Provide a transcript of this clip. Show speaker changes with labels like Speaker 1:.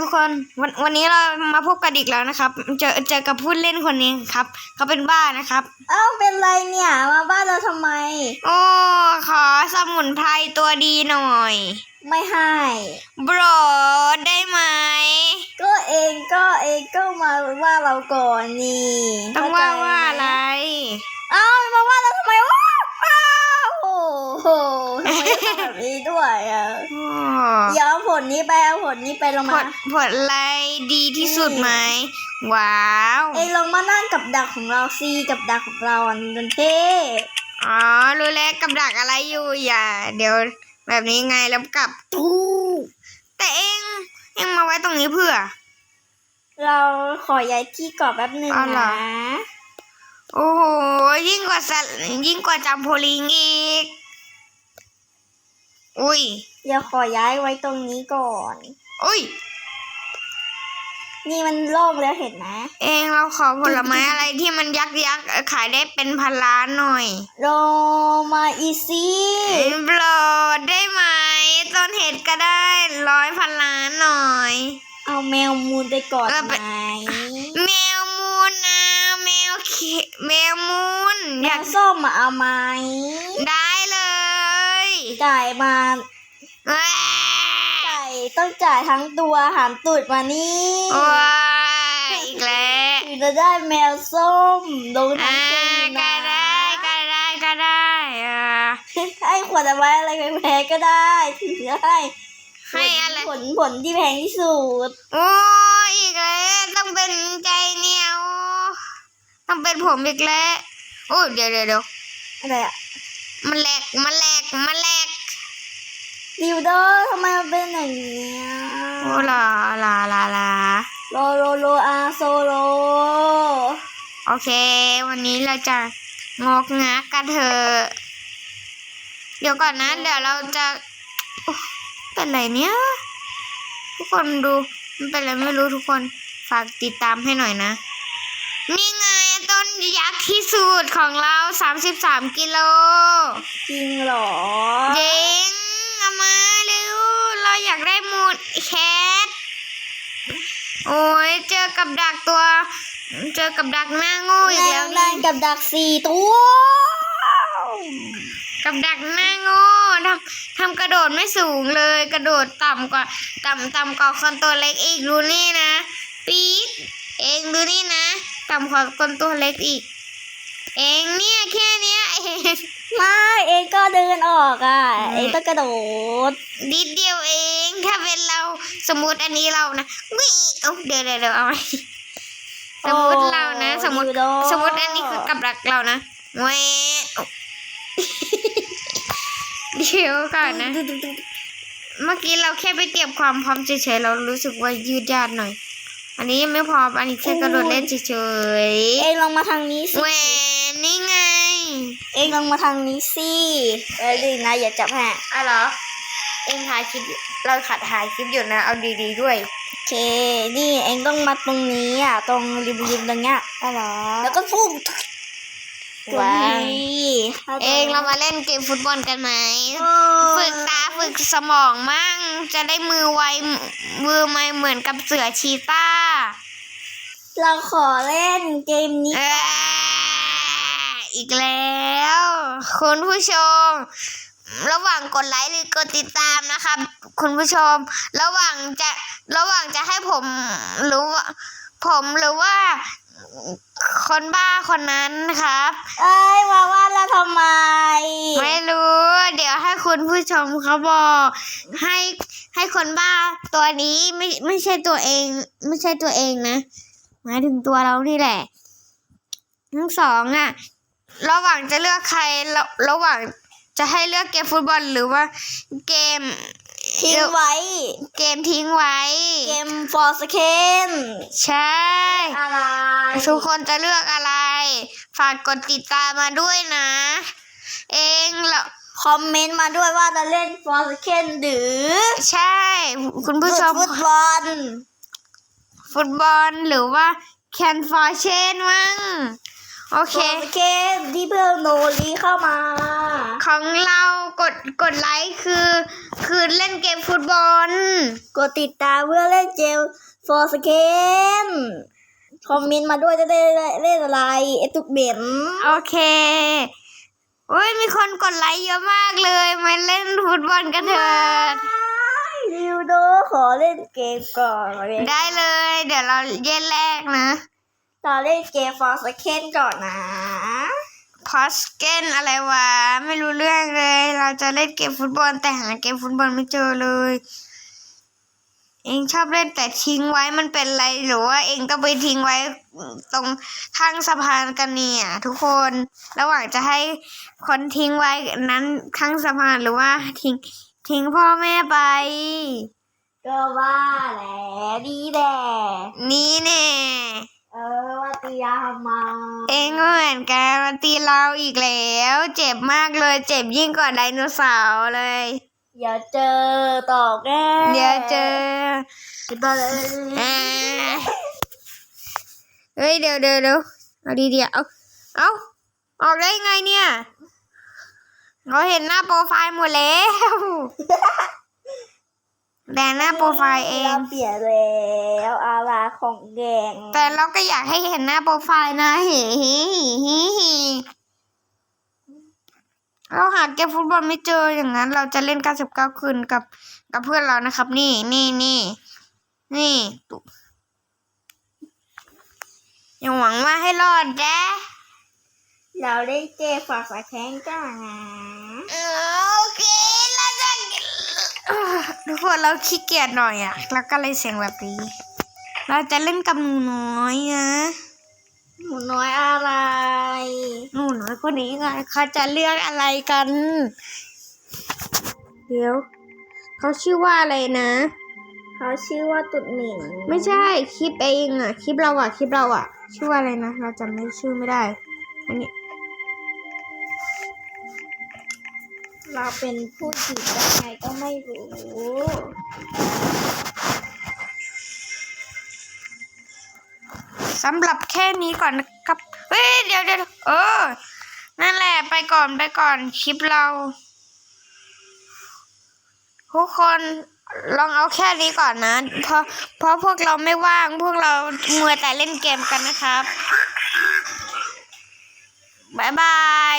Speaker 1: ทุกคนวันวันนี้เรามาพบกันอีกแล้วนะครับ เจอเจอกับผู้เล่นคนนี้ครับ เขาเป็นบ้านะครับ
Speaker 2: เอ้าเป็นไรเนี่ยมาบ้านเราทำไม
Speaker 1: โอ้ขอสมุนไพรตัวดีหน่อย
Speaker 2: ไม่ให้
Speaker 1: บรได้ไหม
Speaker 2: ก็เองก็เองก็มาว่าเราก่อนนี่
Speaker 1: ต้องว่า
Speaker 2: เข้ใจหม
Speaker 1: ว่า
Speaker 2: แบบนี้ด้วยอะ
Speaker 1: โอ้
Speaker 2: เดี๋ยวเอาผลนี้ไปเอาผลนี้ไปลง
Speaker 1: ผ
Speaker 2: มา
Speaker 1: ลผลอะไรดีที่สุดไหมว้าว
Speaker 2: เองลงมานั่งกับดักของเราซีกับดักของเราอันนั้นเท่
Speaker 1: อ๋อรู้แล้วกับดักอะไรอยู่อย่า เดี๋ยวแบบนี้ไงแล้วกลับทูแต่เองเองมาไว้ตรงนี้เพื่อ
Speaker 2: เราขอย้ายที่ก่อนแป๊บหนึ่ง
Speaker 1: อ้าวเหรอ
Speaker 2: นะ
Speaker 1: โอ้โหยิ่งกว่าสัตว์ยิ่งกว่าจัมโพลิงอีก อุ้ย
Speaker 2: เดี๋ยวขอย้ายไว้ตรงนี้ก่อน
Speaker 1: อุ้ย
Speaker 2: นี่มันโล่งแล้วเห็นไหม
Speaker 1: เองเราขอผลไม้อะไรที่มันยักษ์ยักษ์ขายได้เป็นพันล้านหน่อย
Speaker 2: โรมาอีซี่
Speaker 1: โปรดได้ไหมต้นเหตุก็ได้ร้อยพันล้านหน่อย
Speaker 2: เอาแมวมูนไปก่อน
Speaker 1: เออ
Speaker 2: ไห
Speaker 1: ไป
Speaker 2: ม
Speaker 1: แมวมูนนะแมวเคแมวมูน
Speaker 2: แม
Speaker 1: อยาวก
Speaker 2: ส้มมาเอาไหม
Speaker 1: ได้เลย
Speaker 2: จ่ายมา
Speaker 1: แหว้า
Speaker 2: จ่ายต้องจ่ายทั้งตัวหามตูดมานี่
Speaker 1: ว้ายอีกแล้ว
Speaker 2: ถึงจะได้แมวส้มลงทั้
Speaker 1: อ่าง
Speaker 2: คืน
Speaker 1: ก็
Speaker 2: นะ
Speaker 1: ได้ก็ได้ก็ได้อ่า
Speaker 2: ให้ขวดเอาไว้อะไรแพงๆก็ได้ถึงจะให้
Speaker 1: ให้อะไร
Speaker 2: ผลผลที่แพงที่สุด
Speaker 1: โอ้ยอีกแล้วต้องเป็นใจเหนียวต้องเป็นผมอีกแล้วโอ้ยเดี๋ยวเดี๋ยวเดี๋ยว
Speaker 2: อะไรอะ
Speaker 1: มันแหลกมันแหลกมันแหลก
Speaker 2: ดิวโดทำ ไมมันเป็นอย่างเงี้ย
Speaker 1: โอ้ลาลาลาลา
Speaker 2: โลโลโลอาโซโล
Speaker 1: โอเค วันนี้เราจะงอกงักกันเถอะเดี๋ยวก่อนนะ เดี๋ยวเราจะโอ๊ะเป็นไรเนี่ยทุกคนดูมันเป็นอะไรไม่รู้ทุกคนฝากติดตามให้หน่อยนะ นี่ไงต้นยักษ์ที่สุดของเราสามสิบสามกิโล
Speaker 2: จริงเหรอ
Speaker 1: เจ๋ แคท โอ้ยเจอกับดักตัว เจอกับดักหน้าโง่อีกแล้ว
Speaker 2: นั่
Speaker 1: นี่
Speaker 2: งกับดักสี่ตัว
Speaker 1: กับดักหน้าโง่ทำทำกระโดดไม่สูงเลย กระโดดต่ำกว่า ต่ำต่ำกว่าคนตัวเล็กอีกดูนี่นะ ปี๊ดเองดูนี่นะ ต่ำกว่าคนตัวเล็กอีก เองเนี่ยแค่เนี้ยเอง
Speaker 2: ไม่เองก็เดินออกอะ
Speaker 1: อืม
Speaker 2: เองต้องกระโดด
Speaker 1: นิดเดียวเองถ้าเป็นเรา สมมติอันนี้เรานะวิเอ้าเดี๋ยวเดี๋ยวเดี๋ยวเอาไว้สมมติเรานะ สมมติ
Speaker 2: ยูโด
Speaker 1: สมมติอันนี้คือกับดักเรานะแหวะเดี๋ยวก่อนนะ เมื่อกี้เราแค่ไปเก็บความพร้อมเฉยๆเรารู้สึกว่ายืดยาดหน่อย อันนี้ยังไม่พร้อมอันนี้แค่กระโดดเล่นเฉย
Speaker 2: เองลองมาทางนี้
Speaker 1: ๆ
Speaker 2: สิ
Speaker 1: แหวนี่ไง
Speaker 2: เองลองมาทางนี้สิเอ้ยดีนะอย่าจับแฮะ
Speaker 1: อะเหรอ เอ็งถ่ายคลิปอยู่เราขัดถ่ายคลิปอยู่นะเอาดีๆด้วย
Speaker 2: โอเค นี่เองต้องมาตรงนี้อะ ตรงริมๆตรงเนี้ย
Speaker 1: อ๋อเหรอ
Speaker 2: แล้วก็พุ่งตรง
Speaker 1: ว้าว
Speaker 2: นี้
Speaker 1: เองเรามาเล่นเกมฟุตบอลกันไหม
Speaker 2: โอ้
Speaker 1: ฝึกตาฝึกสมองมั่ง จะได้มือไวมือไม่เหมือนกับเสือชีต้า
Speaker 2: เราขอเล่นเกมนี้
Speaker 1: เอ้ยอีกแล้ว คุณผู้ชม ระหว่างกดไลค์หรือกดติดตามนะครับ คุณผู้ชม ระหว่างจะระหว่างจะให้ผมหรือว่าผมหรือว่า คนบ้าคนนั้นครับ
Speaker 2: เอ้ยมาว่าเราทำไม
Speaker 1: ไม่รู้ เดี๋ยวให้คุณผู้ชมเขาบอกให้ให้คนบ้าตัวนี้ไม่ไม่ใช่ตัวเอง ไม่ใช่ตัวเองนะหมายถึงตัวเรานี่แหละ ทั้งสองอะ่ะระหว่างจะเลือกใครระระหว่าง จะให้เลือกเกมฟุตบอลหรือว่าเกม
Speaker 2: ทิ้งไว้
Speaker 1: เกมทิ้งไว้
Speaker 2: เกม for second
Speaker 1: ใช่
Speaker 2: อะไร
Speaker 1: ทุกคนจะเลือกอะไร ฝากกดติดตามมาด้วยนะ เองเหรอ
Speaker 2: คอมเมนต์มาด้วยว่าจะเล่น for second หรือ
Speaker 1: ใช่ คุณผู้ชม
Speaker 2: ฟุตบอล
Speaker 1: ฟุตบอลหรือว่าแคนฟอร์เชนมั้ง โอเค
Speaker 2: โอเคที่เพิ่มโนรีเข้ามา
Speaker 1: ของเรากดกดไลค์คือ คือเล่นเกมฟุตบอล
Speaker 2: กดติดตามเพื่อเล่นเกม for scan คอมเมนต์มาด้วยจะได้เล่นอะไรเอตุกเบน
Speaker 1: โอเคโอ้ยมีคนกดไลค์เยอะมากเลยมาเล่นฟุตบอลกันเถิด
Speaker 2: ดิวโดขอเล่นเกมก่อน
Speaker 1: ได้เลย เดี๋ยวเราเย็นแรกนะ
Speaker 2: ต่อเล่นเกม for scan ก่อนนะ
Speaker 1: พอสเกนอะไรวะ ไม่รู้เรื่องเลย เราจะเล่นเกมฟุตบอลแต่หาเกมฟุตบอลไม่เจอเลย เองชอบเล่นแต่ทิ้งไว้มันเป็นไรหรือว่าเองก็ไปทิ้งไว้ตรงข้างสะพานกันเนี่ยทุกคนระหว่างจะให้คนทิ้งไว้นั้นข้างสะพานหรือว่าทิ้งทิ้งพ่อแม่ไป
Speaker 2: ก็ว่าแหละดีแหละ
Speaker 1: นี่แน่ เราอีกแล้ว เจ็บมากเลย เจ็บยิ่งกว่าไดโนเสาร์เลย
Speaker 2: เดี๋ยวเจอต่อแก
Speaker 1: เดี๋ยวเจอ
Speaker 2: เดี๋ยวเจอ
Speaker 1: อ่าเฮ้ยเดี๋ยวเดี๋ยวเดี๋ยวเอาดีเดียวเอาเอาออกได้ไงเนี่ย เราเห็นหน้าโปรไฟล์หมดแล้ว แต่หน้าโปรไฟล์เอง
Speaker 2: เราเปลี่ยนแล้วอาลาของแดง
Speaker 1: แต่เราก็อยากให้เห็นหน้าโปรไฟล์นะฮิฮิฮิฮิเราหาเกมฟุตบอลไม่เจออย่างนั้น เราจะเล่น 99 คืนกับ กับเพื่อนเรานะครับ นี่นี่นี่นี่ตุ๊อย่าหวังว่าให้รอดแจ้
Speaker 2: เราเล่นเกมฝากสายแข้งก่อนนะ
Speaker 1: โอเคเราจะเอ่อ ทุกคนเราขี้เกียจหน่อยอะแล้วก็เลยเสียงแบบนี้ เราจะเล่นกับหนูน้อยนะ
Speaker 2: หนูน้อยอะไร
Speaker 1: หนูน้อยคนนี้ไงเขาจะเลือกอะไรกัน เดี๋ยวเขาชื่อว่าอะไรนะ
Speaker 2: เขาชื่อว่าตุดหมิ่น
Speaker 1: ไม่ใช่คลิปเองอะคลิปเราอะคลิปเราอะชื่อว่าอะไรนะ เราจำไม่ชื่อไม่ได้ อันนี้
Speaker 2: เราเป็นผู้หญิงยังไงก็ไม่รู้
Speaker 1: สำหรับแค่นี้ก่อนนะครับ เฮ้ย เดี๋ยวเดี๋ยวเออ นั่นแหละไปก่อนไปก่อนคลิปเรา ทุกคนลองเอาแค่นี้ก่อนนะ เพราะเพราะพวกเราไม่ว่างพวกเรามัวแต่เล่นเกมกันนะครับบายบาย